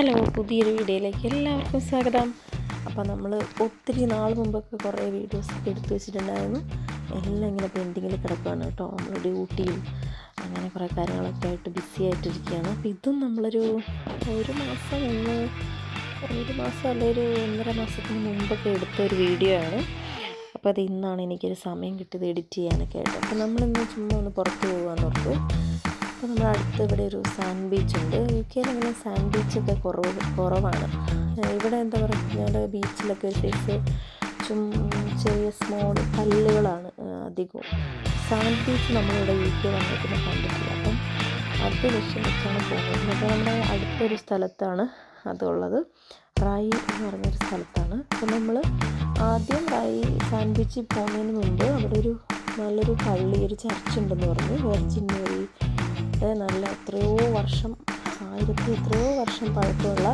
Hello പുതിയൊരു വീഡിയോയിലേക്ക് എല്ലാവർക്കും സ്വാഗതം. അപ്പോൾ നമ്മൾ ഒത്തിരി നാൾ മുമ്പൊക്കെ കുറേ വീഡിയോസ് ഒക്കെ എടുത്തു വെച്ചിട്ടുണ്ടായിരുന്നു. എല്ലാം ഇങ്ങനെ പെൻഡിങ്ങിൽ കിടക്കുകയാണ് കേട്ടോ. നമ്മൾ ഡ്യൂട്ടിയും അങ്ങനെ കുറേ കാര്യങ്ങളൊക്കെ ആയിട്ട് ബിസി ആയിട്ടിരിക്കുകയാണ്. അപ്പോൾ ഇതും നമ്മളൊരു ഒരു മാസം ഒന്ന് ഒരു മാസം അല്ല ഒരു ഒന്നര മാസത്തിന് മുമ്പൊക്കെ എടുത്ത ഒരു വീഡിയോ ആണ്. അപ്പോൾ അത് ഇന്നാണ് എനിക്കൊരു സമയം കിട്ടിയത് എഡിറ്റ് ചെയ്യാനൊക്കെ ആയിട്ട്. അപ്പോൾ നമ്മളിന്ന് ചുമ്മാ ഒന്ന് പുറത്ത് പോകാമെന്ന് ഓർത്തു. അപ്പോൾ നമ്മുടെ അടുത്ത് ഇവിടെ ഒരു സാൻഡ് ബീച്ച് ഉണ്ട്. യു കെയിൽ അങ്ങനെ സാൻഡ് ബീച്ചൊക്കെ കുറവ് കുറവാണ്. ഇവിടെ എന്താ പറയുക ബീച്ചിലൊക്കെ ഒരു സൈസ് ചും ചെറിയ സ്മോൾ കല്ലുകളാണ് അധികവും. സാൻഡ് ബീച്ച് നമ്മളിവിടെ യു കെ വന്നിട്ട് കണ്ടിട്ടില്ല. അപ്പം അത് ലക്ഷ്യം വെച്ചാണ് പോകുന്നത്. അപ്പോൾ നമ്മുടെ അടുത്തൊരു സ്ഥലത്താണ് അതുള്ളത്. റായി എന്ന് പറഞ്ഞൊരു സ്ഥലത്താണ്. അപ്പോൾ നമ്മൾ ആദ്യം റായി സാൻഡ് ബീച്ചിൽ പോകുന്നതിന് മുമ്പ് അവിടെ ഒരു നല്ലൊരു പള്ളി ഒരു ചർച്ച് ഉണ്ടെന്ന് പറഞ്ഞു. വെർജിൻ മേരി ഇത് നല്ല എത്രയോ വർഷം ആയിരത്തി എത്രയോ വർഷം പഴക്കമുള്ള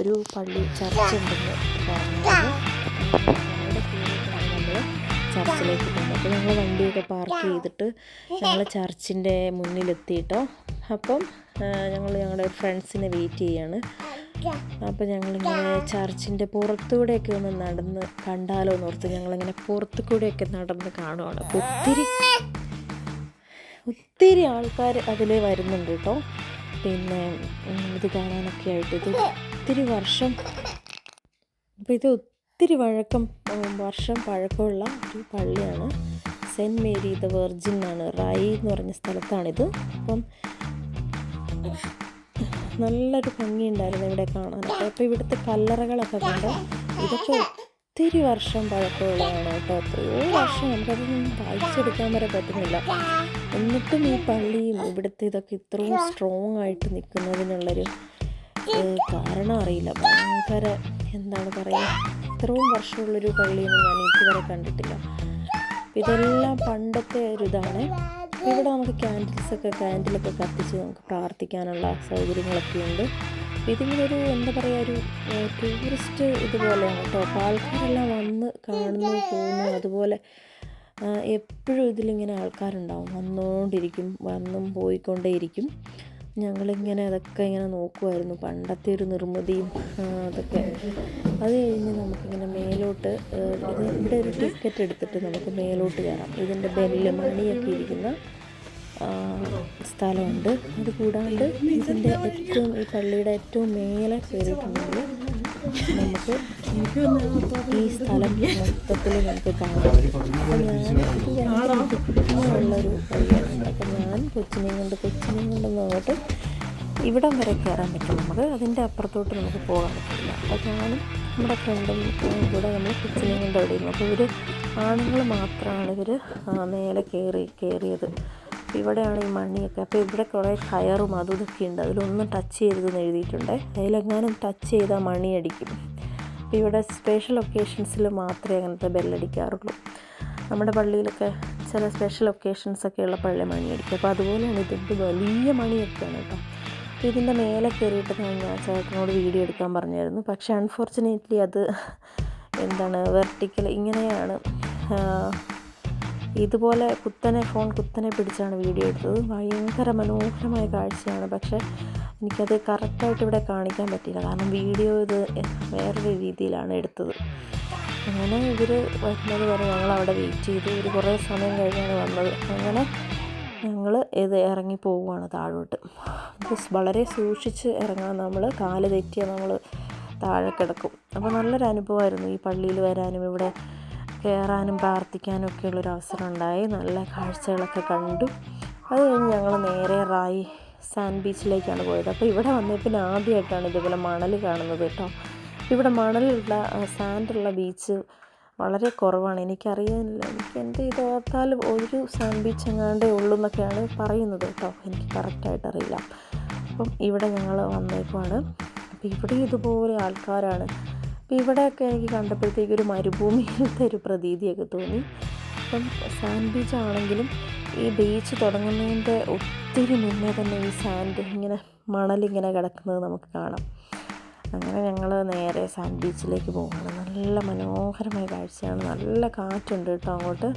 ഒരു പള്ളി ചർച്ച് ഉണ്ടെന്ന് ചർച്ചിലേക്ക് പോകുന്നത്. അപ്പോൾ ഞങ്ങൾ വണ്ടിയൊക്കെ പാർക്ക് ചെയ്തിട്ട് ഞങ്ങൾ ചർച്ചിന്റെ മുന്നിലെത്തിയിട്ടോ. അപ്പം ഞങ്ങൾ ഞങ്ങളുടെ ഫ്രണ്ട്സിനെ വെയിറ്റ് ചെയ്യാണ്. അപ്പോൾ ഞങ്ങളിങ്ങനെ ചർച്ചിന്റെ പുറത്തുകൂടെയൊക്കെ ഒന്ന് നടന്ന് കണ്ടാലോ എന്ന് ഓർത്ത് ഞങ്ങളിങ്ങനെ പുറത്തു കൂടെയൊക്കെ നടന്ന് കാണുവാണ്. അപ്പോൾ ഒത്തിരി ഒത്തിരി ആൾക്കാർ അതിൽ വരുന്നുണ്ട് കേട്ടോ പിന്നെ ഇത് കാണാനൊക്കെ ആയിട്ട് ഇത് ഒത്തിരി വർഷം അപ്പോൾ ഇത് ഒത്തിരി വഴക്കം വർഷം പഴക്കമുള്ള ഒരു പള്ളിയാണ്. സെന്റ് മേരി ദ വെർജിൻ ആണ്. റായി എന്ന് പറഞ്ഞ സ്ഥലത്താണിത്. അപ്പം നല്ലൊരു ഭംഗിയുണ്ടായിരുന്നു ഇവിടെ കാണാനൊക്കെ. അപ്പോൾ ഇവിടുത്തെ കല്ലറകളൊക്കെ കണ്ട്? ഇതൊക്കെ ഒത്തിരി വർഷം പഴക്കമുള്ളതാണ് കേട്ടോ എത്രയോ വർഷം നമുക്കതൊന്നും വായിച്ചെടുക്കാൻ വരെ പറ്റുന്നില്ല. എന്നിട്ടും ഈ പള്ളിയും ഇവിടുത്തെ ഇതൊക്കെ ഇത്രയും സ്ട്രോങ് ആയിട്ട് നിൽക്കുന്നതിനുള്ളൊരു കാരണം അറിയില്ല. ഭയങ്കര എന്താണ് പറയുക ഇത്രയും വർഷമുള്ളൊരു പള്ളിയൊന്നും ഞാൻ ഇതുവരെ കണ്ടിട്ടില്ല. ഇതെല്ലാം പണ്ടത്തെ ഒരു ഇതാണ്. ഇവിടെ നമുക്ക് ക്യാൻഡിൽസൊക്കെ ക്യാൻഡിലൊക്കെ കത്തിച്ച് നമുക്ക് പ്രാർത്ഥിക്കാനുള്ള സൗകര്യങ്ങളൊക്കെ ഉണ്ട്. ഇതിങ്ങനെ ഒരു എന്താ പറയുക ഒരു ടൂറിസ്റ്റ് ഇതുപോലെയാണ് കേട്ടോ. അപ്പോൾ ആൾക്കാരെല്ലാം വന്ന് കാണുന്നു പോകുന്നു അതുപോലെ എപ്പോഴും ഇതിലിങ്ങനെ ആൾക്കാരുണ്ടാവും. വന്നുകൊണ്ടിരിക്കും വന്നും പോയിക്കൊണ്ടേയിരിക്കും. ഞങ്ങളിങ്ങനെ അതൊക്കെ ഇങ്ങനെ നോക്കുമായിരുന്നു പണ്ടത്തെ ഒരു നിർമ്മിതിയും അതൊക്കെ. അത് കഴിഞ്ഞ് നമുക്കിങ്ങനെ മേലോട്ട് ഇവിടെ ഒരു ടിക്കറ്റ് എടുത്തിട്ട് നമുക്ക് മേലോട്ട് കയറാം. ഇതിന്റെ ബെല്ല് മണിയൊക്കെ ഇരിക്കുന്ന സ്ഥലമുണ്ട്. അത് കൂടാണ്ട് ഇതിന്റെ ഏറ്റവും ഈ പള്ളിയുടെ ഏറ്റവും മേലെ കയറിയിട്ടുണ്ടെങ്കിൽ നമുക്ക് ഈ സ്ഥലം മൊത്തത്തിൽ നമുക്ക് കാണാം. ഞാൻ ഭയങ്കര ഉള്ളൊരു അപ്പം കൊച്ചിനെയും കൊണ്ട് കൊച്ചിനെയും കൊണ്ടൊന്നും അങ്ങോട്ട് ഇവിടം വരെ കയറാൻ പറ്റും നമുക്ക്. അതിന്റെ അപ്പുറത്തോട്ട് നമുക്ക് പോകാൻ പറ്റില്ല. അപ്പോൾ ഞാനും നമ്മുടെ ഫ്രണ്ടും കൂടെ നമ്മൾ കൊച്ചിനെയും കൊണ്ട് അവിടെ ഇരുന്നു. അപ്പോൾ ഇവർ ആണുങ്ങൾ മാത്രമാണ് ഇവർ മേലെ കയറി കയറിയത് ഇവിടെയാണ് ഈ മണ്ണിയൊക്കെ. അപ്പോൾ ഇവിടെ കുറേ കയറും അതും ഇതൊക്കെ ഉണ്ട് അതിലൊന്നും ടച്ച് ചെയ്തതെന്ന് എഴുതിയിട്ടുണ്ട്. അതിലെങ്ങാനും ടച്ച് ചെയ്താൽ മണി അടിക്കും അപ്പോൾ ഇവിടെ സ്പെഷ്യൽ ഒക്കേഷൻസിൽ മാത്രമേ അങ്ങനത്തെ ബെല്ലടിക്കാറുള്ളൂ. നമ്മുടെ പള്ളിയിലൊക്കെ ചില സ്പെഷ്യൽ ഒക്കേഷൻസ് ഒക്കെ ഉള്ള പള്ളി മണി അടിക്കും അപ്പോൾ അതുപോലെയാണ് ഇതിന്റെ വലിയ മണിയൊക്കെയാണ് കേട്ടോ. അപ്പോൾ ഇതിന്റെ മേലെ കയറിയിട്ട് ഞാൻ ചേട്ടനോട് വീഡിയോ എടുക്കാൻ പറഞ്ഞായിരുന്നു. പക്ഷേ അൺഫോർച്ചുനേറ്റ്ലി അത് എന്താണ് വെർട്ടിക്കൽ ഇങ്ങനെയാണ്. ഇതുപോലെ കുത്തനെ ഫോൺ കുത്തനെ പിടിച്ചാണ് വീഡിയോ എടുത്തത്. ഭയങ്കര മനോഹരമായ കാഴ്ചയാണ്. പക്ഷേ എനിക്കത് കറക്റ്റായിട്ട് ഇവിടെ കാണിക്കാൻ പറ്റിയില്ല. കാരണം വീഡിയോ ഇത് വേറൊരു രീതിയിലാണ് എടുത്തത്. അങ്ങനെ ഇവർ വരുന്നത് വരെ ഞങ്ങൾ അവിടെ വെയിറ്റ് ചെയ്തു. ഒരു കുറേ സമയം കഴിഞ്ഞാണ് വന്നത്. അങ്ങനെ ഞങ്ങൾ ഇത് ഇറങ്ങി പോവുകയാണ് താഴോട്ട്. വളരെ സൂക്ഷിച്ച് ഇറങ്ങാൻ നമ്മൾ കാൽ തെറ്റിയാൽ നമ്മൾ താഴെ കിടക്കും. അപ്പോൾ നല്ലൊരു അനുഭവമായിരുന്നു ഈ പള്ളിയിൽ വരാനും ഇവിടെ കയറാനും പ്രാർത്ഥിക്കാനും ഒക്കെ ഉള്ളൊരു അവസരം ഉണ്ടായി നല്ല കാഴ്ചകളൊക്കെ കണ്ടു. അത് കഴിഞ്ഞ് ഞങ്ങൾ നേരെ റായി സാൻഡ് ബീച്ചിലേക്കാണ് പോയത്. അപ്പോൾ ഇവിടെ വന്നേ പിന്നെ ആദ്യമായിട്ടാണ് ഇതുപോലെ മണൽ കാണുന്നത് കേട്ടോ. ഇവിടെ മണലുള്ള സാൻഡുള്ള ബീച്ച് വളരെ കുറവാണ്. എനിക്കറിയാനില്ല എനിക്ക് എന്റെ ഇത് ഓർത്താൽ ഒരു സാൻഡ് ബീച്ച് എങ്ങാണ്ടേ ഉള്ളൂ എന്നൊക്കെയാണ് പറയുന്നത് കേട്ടോ. എനിക്ക് കറക്റ്റായിട്ട് അറിയില്ല. അപ്പം ഇവിടെ ഞങ്ങൾ വന്നേക്കുവാണ്. അപ്പോൾ ഇവിടെ ഇതുപോലെ ആൾക്കാരാണ്. അപ്പോൾ ഇവിടെയൊക്കെ എനിക്ക് കണ്ടപ്പോഴത്തേക്ക് ഒരു മരുഭൂമിയിലത്തെ ഒരു പ്രതീതിയൊക്കെ തോന്നി. അപ്പം സാൻഡ് ബീച്ച് ആണെങ്കിലും ഈ ബീച്ച് തുടങ്ങുന്നതിന്റെ ഒത്തിരി മുന്നേ തന്നെ ഈ സാൻഡ് ഇങ്ങനെ മണലിങ്ങനെ കിടക്കുന്നത് നമുക്ക് കാണാം. അങ്ങനെ ഞങ്ങൾ നേരെ സാൻഡ് ബീച്ചിലേക്ക് പോവുകയാണ്. നല്ല മനോഹരമായ കാഴ്ചയാണ്. നല്ല കാറ്റുണ്ട് കേട്ടോ അങ്ങോട്ട്.